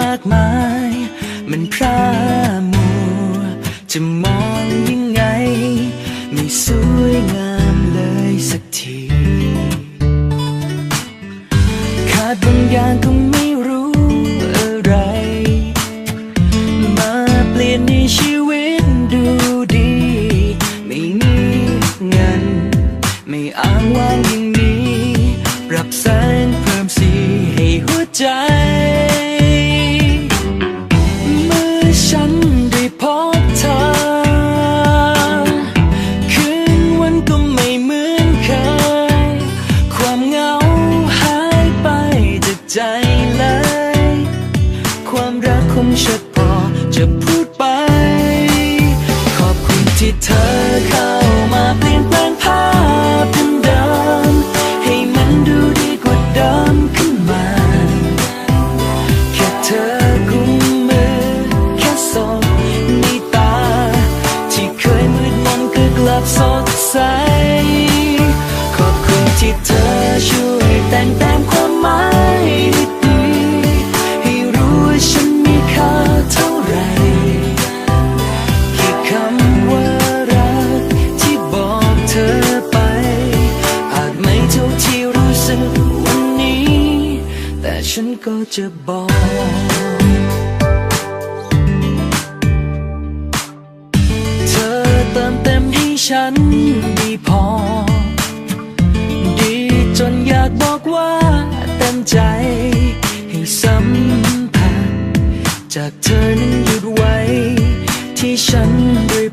มากมาย มันพร่ามัว จะมองยังไง ไม่สวยงามเลยสักที ขาดบางอย่างก็ไม่รู้อะไร มาเปลี่ยนในชีวิตดูดี ไม่มีเงิน ไม่อ้างว้างอย่างนี้ ปรับแสงเพิ่มสีให้หัวใจ ใจเลย ความรักคงชัดพอจะพูดไป ขอบคุณที่เธอเข้ามาเปลี่ยนแปลงภาพเดิมให้มันดูดีกว่าเดิมขึ้นมา แค่เธอกุมมือ แค่สบในตา ที่เคยมืดมนก็กลับสดใส ก็จะบอก เธอเติมเต็มให้ฉันดีพอ ดีจนอยากบอกว่าเต็มใจให้สัมผัสจากเธอนั้นหยุดไว้ ที่ฉันเรื่อย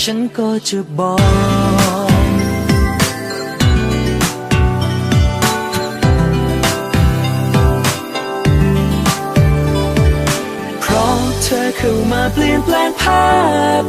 ฉันก็จะบอกเพราะเธอเข้ามาเปลี่ยนแปลงภาพ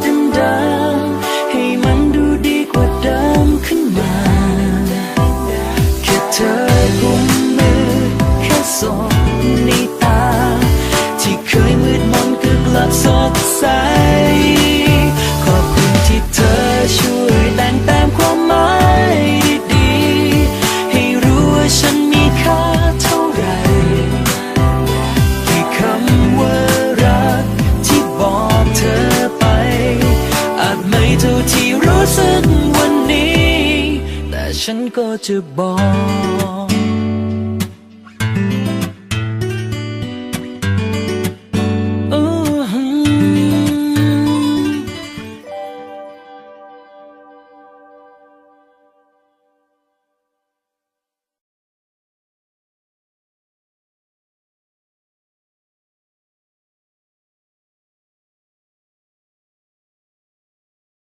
เท่าที่รู้สึกวันนี้ แต่ฉันก็จะบอก